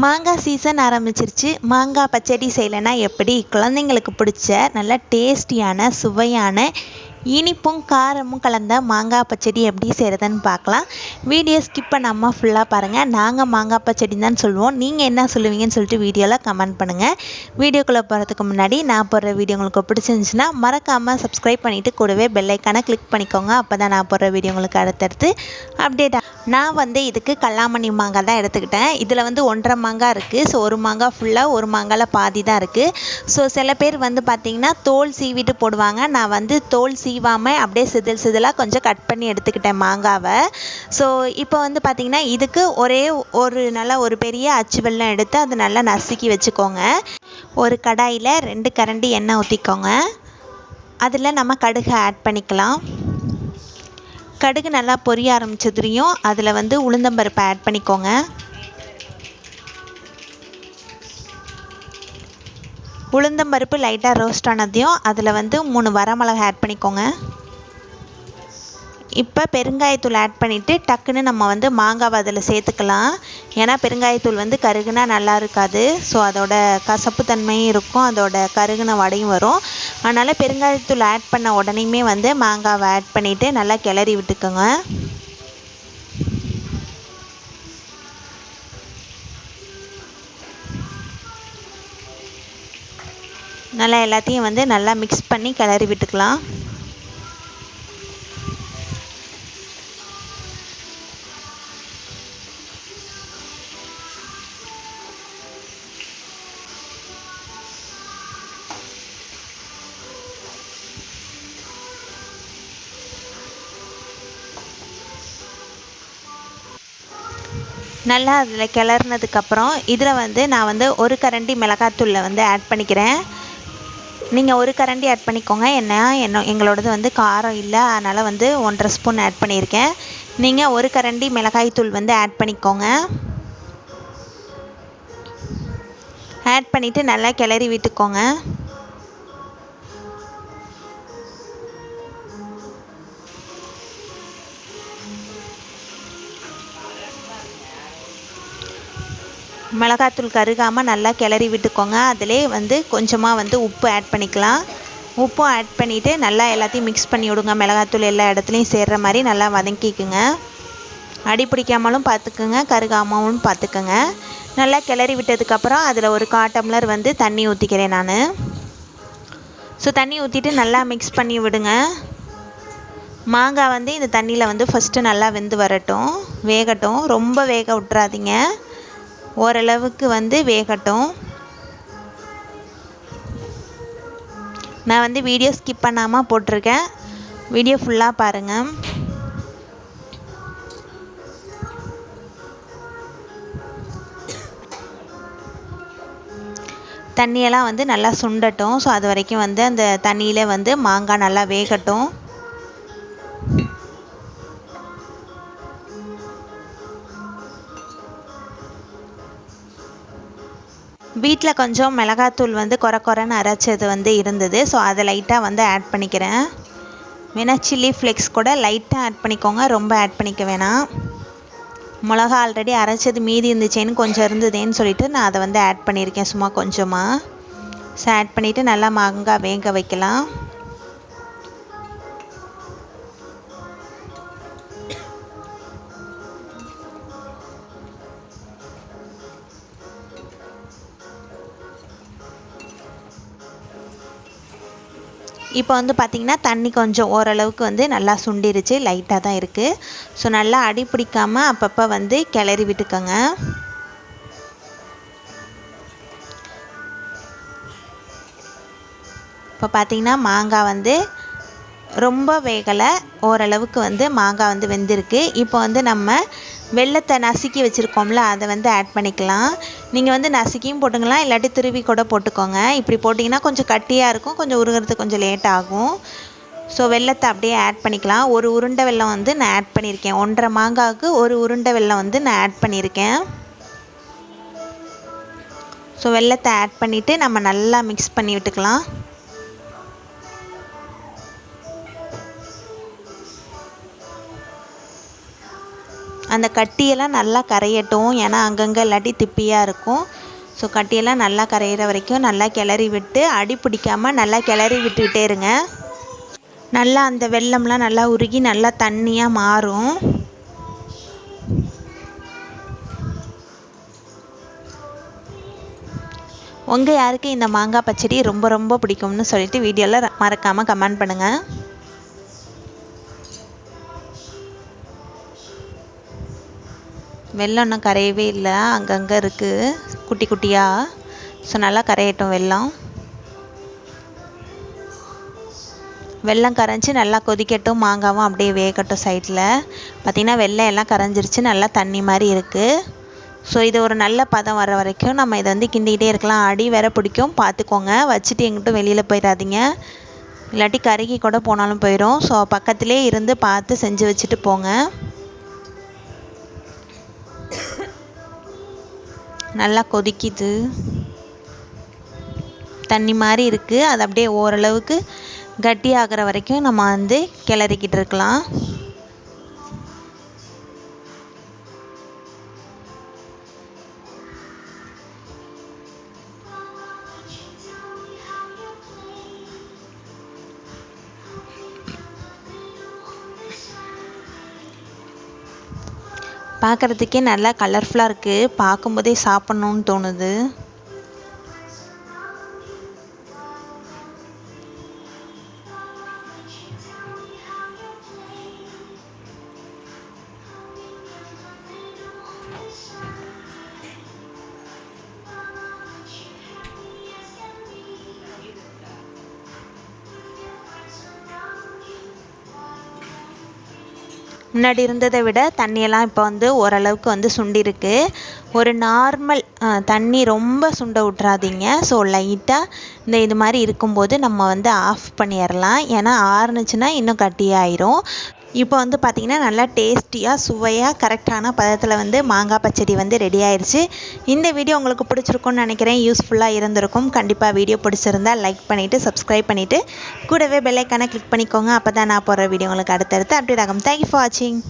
மாங்காய் சீசன் ஆரம்பிச்சிருச்சு. மாங்காய் பச்சடி செய்யலைன்னா எப்படி? குழந்தைங்களுக்கு பிடிச்ச நல்ல டேஸ்டியான சுவையான இனிப்பும் காரமும் கலந்த மாங்காய் பச்சடி எப்படி செய்கிறதுன்னு பார்க்கலாம். வீடியோ ஸ்கிப் பண்ணாமல் ஃபுல்லாக பாருங்கள் நாங்கள் மாங்காய் பச்சடி தான் சொல்லுவோம். நீங்கள் என்ன சொல்லுவீங்கன்னு சொல்லிட்டு வீடியோவில் கமெண்ட் பண்ணுங்கள் வீடியோக்குள்ளே போகிறதுக்கு முன்னாடி நான் போடுற வீடியோ உங்களுக்கு பிடிச்சிருந்துச்சுன்னா மறக்காமல் சப்ஸ்கிரைப் பண்ணிவிட்டு கூடவே பெல்லைக்கான கிளிக் பண்ணிக்கோங்க. அப்போ தான் நான் போடுற வீடியோ உங்களுக்கு அடுத்தடுத்து அப்டேட் நான் வந்து இதுக்கு கல்லாமணி மாங்காய் தான் எடுத்துக்கிட்டேன். இதில் வந்து ஒன்றரை மாங்காய் இருக்குது ஸோ ஒரு மாங்காய் ஃபுல்லாக ஒரு மாங்காயில் பாதி தான் இருக்குது ஸோ சில பேர் வந்து பார்த்திங்கன்னா தோல் சீவிட்டு போடுவாங்க. நான் வந்து தோல் சீவாமல் அப்படியே சிதில் சிதிலாக கொஞ்சம் கட் பண்ணி எடுத்துக்கிட்டேன் மாங்காவை. ஸோ இப்போ வந்து பார்த்திங்கன்னா இதுக்கு ஒரே ஒரு நல்லா ஒரு பெரிய அச்சு வெள்ளம் எடுத்து அதை நல்லா நசுக்கி வச்சுக்கோங்க. ஒரு கடாயில் ரெண்டு கரண்டி எண்ணெய் ஊற்றிக்கோங்க அதில் நம்ம கடுகை ஆட் பண்ணிக்கலாம். கடுகு நல்லா பொரிய ஆரம்பிச்சதுலையும் அதில் வந்து உளுந்தம்பருப்பை ஆட் பண்ணிக்கோங்க. உளுந்தம்பருப்பு லைட்டாக ரோஸ்ட் ஆனதையும் அதில் வந்து மூணு வரமிளகா ஆட் பண்ணிக்கோங்க. இப்போ பெருங்காயத்தூள் ஆட் பண்ணிவிட்டு டக்குன்னு நம்ம வந்து மாங்காவை அதில் சேர்த்துக்கலாம். ஏன்னா பெருங்காயத்தூள் வந்து கருகுனா நல்லா இருக்காது. ஸோ அதோட கசப்பு தன்மையும் இருக்கும். அதோட கருகுன வடையும் வரும். அதனால் பெருங்காயத்தூள் ஆட் பண்ண உடனேயுமே வந்து மாங்காவை ஆட் பண்ணிவிட்டு நல்லா கிளறி விட்டுக்கோங்க. நல்லா எல்லாத்தையும் வந்து நல்லா மிக்ஸ் பண்ணி கிளறி விட்டுக்கலாம். நல்லா அதில் கிளறினதுக்கப்புறம் இதில் வந்து நான் வந்து ஒரு கரண்டி மிளகாத்தூளில் வந்து ஆட் பண்ணிக்கிறேன். நீங்கள் ஒரு கரண்டி ஆட் பண்ணிக்கோங்க. என்ன? என்ன எங்களோடது வந்து காரம் இல்லை. அதனால் வந்து ஒன்றரை ஸ்பூன் ஆட் பண்ணியிருக்கேன். நீங்கள் ஒரு கரண்டி மிளகாய்த்தூள் வந்து ஆட் பண்ணிக்கோங்க. ஆட் பண்ணிவிட்டு நல்லா கிளறி விட்டுக்கோங்க. மிளகாத்தூள் கருகாமல் நல்லா கிளறி விட்டுக்கோங்க. அதிலே வந்து கொஞ்சமாக வந்து உப்பு ஆட் பண்ணிக்கலாம். உப்பும் ஆட் பண்ணிவிட்டு நல்லா எல்லாத்தையும் மிக்ஸ் பண்ணி விடுங்க. மிளகாத்தூள் எல்லா இடத்துலையும் சேர்கிற மாதிரி நல்லா வதக்கிக்குங்க. அடி பிடிக்காமலும் பார்த்துக்குங்க. கருகாமலும் பார்த்துக்குங்க. நல்லா கிளறி விட்டதுக்கப்புறம் அதில் ஒரு காட்டம்லர் வந்து தண்ணி ஊற்றிக்கிறேன் நான். ஸோ தண்ணி ஊற்றிட்டு நல்லா மிக்ஸ் பண்ணி விடுங்க. மாங்காய் வந்து இந்த தண்ணியில் வந்து ஃபஸ்ட்டு நல்லா வெந்து வரட்டும். வேகட்டும். ரொம்ப வேக விட்றாதீங்க ஓரளவுக்கு வந்து வேகட்டும். நான் வந்து வீடியோ ஸ்கிப் பண்ணாமல் போட்டிருக்கேன். வீடியோ ஃபுல்லாக பாருங்கள் தண்ணியெல்லாம் வந்து நல்லா சுண்டட்டும். ஸோ அது வரைக்கும் வந்து அந்த தண்ணியில் வந்து மாங்காய் நல்லா வேகட்டும். வீட்டில் கொஞ்சம் மிளகாத்தூள் வந்து குறை குறைன்னு அரைச்சது வந்து இருந்தது. ஸோ அதை லைட்டாக வந்து ஆட் பண்ணிக்கிறேன். வேணால் சில்லி ஃப்ளேக்ஸ் கூட லைட்டாக ஆட் பண்ணிக்கோங்க. ரொம்ப ஆட் பண்ணிக்க வேணாம். மிளகா ஆல்ரெடி அரைச்சது மீதி இருந்துச்சேன்னு கொஞ்சம் இருந்ததேன்னு சொல்லிட்டு நான் அதை வந்து ஆட் பண்ணியிருக்கேன். சும்மா கொஞ்சமாக ஸோ ஆட் பண்ணிவிட்டு நல்லா மாங்காய் வேக வைக்கலாம். இப்போ வந்து பார்த்திங்கன்னா தண்ணி கொஞ்சம் ஓரளவுக்கு வந்து நல்லா சுண்டிருச்சு லைட்டாக தான் இருக்குது ஸோ நல்லா அடி பிடிக்காமல் அப்பப்போ வந்து கிளறி விட்டுக்கோங்க. இப்போ பார்த்திங்கன்னா மாங்காய் வந்து ரொம்ப வேகலை ஓரளவுக்கு வந்து மாங்காய் வந்து வெந்திருக்கு. இப்போ வந்து நம்ம வெள்ளத்தை நசுக்கி வச்சுருக்கோம்ல அதை வந்து ஆட் பண்ணிக்கலாம். நீங்கள் வந்து நசுக்கியும் போட்டுக்கலாம் இல்லாட்டி திருவி கூட போட்டுக்கோங்க. இப்படி போட்டிங்கன்னா கொஞ்சம் கட்டியாக இருக்கும் கொஞ்சம் உருகிறதுக்கு கொஞ்சம் லேட் ஆகும். ஸோ வெள்ளத்தை அப்படியே ஆட் பண்ணிக்கலாம். ஒரு உருண்டை வெல்லம் வந்து நான் ஆட் பண்ணியிருக்கேன். ஒன்றரை மாங்காவுக்கு ஒரு உருண்டை வெல்லம் வந்து நான் ஆட் பண்ணியிருக்கேன். ஸோ வெள்ளத்தை ஆட் பண்ணிவிட்டு நம்ம நல்லா மிக்ஸ் பண்ணி விட்டுக்கலாம். அந்த கட்டியெல்லாம் நல்லா கரையட்டும். ஏன்னா அங்கங்கே இல்லாட்டி திப்பியாக இருக்கும். ஸோ கட்டியெல்லாம் நல்லா கரையிற வரைக்கும் நல்லா கிளறி விட்டு அடி பிடிக்காமல் நல்லா கிளறி விட்டுக்கிட்டே இருங்க. நல்லா அந்த வெல்லம்லாம் நல்லா உருகி நல்லா தண்ணியாக மாறும். உங்கள் யாருக்கு இந்த மாங்காய் பச்சடி ரொம்ப ரொம்ப பிடிக்கும்னு சொல்லிட்டு வீடியோவில் மறக்காமல் கமெண்ட் பண்ணுங்கள் வெள்ளம் இன்னும் கரையவே இல்லை. அங்கங்கே இருக்குது குட்டி குட்டியாக ஸோ நல்லா கரையட்டும் வெள்ளம். வெள்ளம் கரைஞ்சி நல்லா கொதிக்கட்டும். மாங்காவும் அப்படியே வேகட்டும் சைடில் பார்த்திங்கன்னா வெள்ளம் எல்லாம் கரைஞ்சிருச்சு. நல்லா தண்ணி மாதிரி இருக்குது ஸோ இது ஒரு நல்ல பதம் வர வரைக்கும் நம்ம இதை வந்து கிண்டிக்கிட்டே இருக்கலாம். அடி வேற பிடிக்கும். பார்த்துக்கோங்க வச்சுட்டு எங்கிட்டும் வெளியில் போயிடாதீங்க. இல்லாட்டி கருகி கூட போனாலும் போயிடும் ஸோ பக்கத்திலே இருந்து பார்த்து செஞ்சு வச்சுட்டு போங்க. நல்லா கொதிக்குது. தண்ணி மாதிரி இருக்குது அது அப்படியே ஓரளவுக்கு கட்டி ஆகிற வரைக்கும் நம்ம வந்து கிளறிக்கிட்டு இருக்கலாம். பார்க்குறதுக்கே நல்லா கலர்ஃபுல்லாக இருக்குது பார்க்கும்போதே சாப்பிட்ணுன்னு தோணுது. முன்னாடி இருந்ததை விட தண்ணியெல்லாம் இப்போ வந்து ஓரளவுக்கு வந்து சுண்டிருக்கு. ஒரு நார்மல் தண்ணி ரொம்ப சுண்ட விட்றாதீங்க ஸோ லைட்டாக இந்த இது மாதிரி இருக்கும்போது நம்ம வந்து ஆஃப் பண்ணிடலாம். ஏன்னா ஆறுனுச்சுன்னா இன்னும் கட்டியாயிரும். இப்போ வந்து பார்த்திங்கன்னா நல்லா டேஸ்டியாக சுவையாக கரெக்டான பதத்தில் வந்து மாங்காய் பச்சடி வந்து ரெடி ஆயிடுச்சு இந்த வீடியோ உங்களுக்கு பிடிச்சிருக்கும்னு நினைக்கிறேன். யூஸ்ஃபுல்லாக இருந்திருக்கும். கண்டிப்பாக வீடியோ பிடிச்சிருந்தா லைக் பண்ணிவிட்டு சப்ஸ்கிரைப் பண்ணிவிட்டு கூடவே பெல்லைக்கான கிளிக் பண்ணிக்கோங்க. அப்போ தான் நான் போடுற வீடியோ உங்களுக்கு அடுத்தடுத்து அப்டேட் ஆகும். தேங்க்யூ ஃபார் வாட்சிங்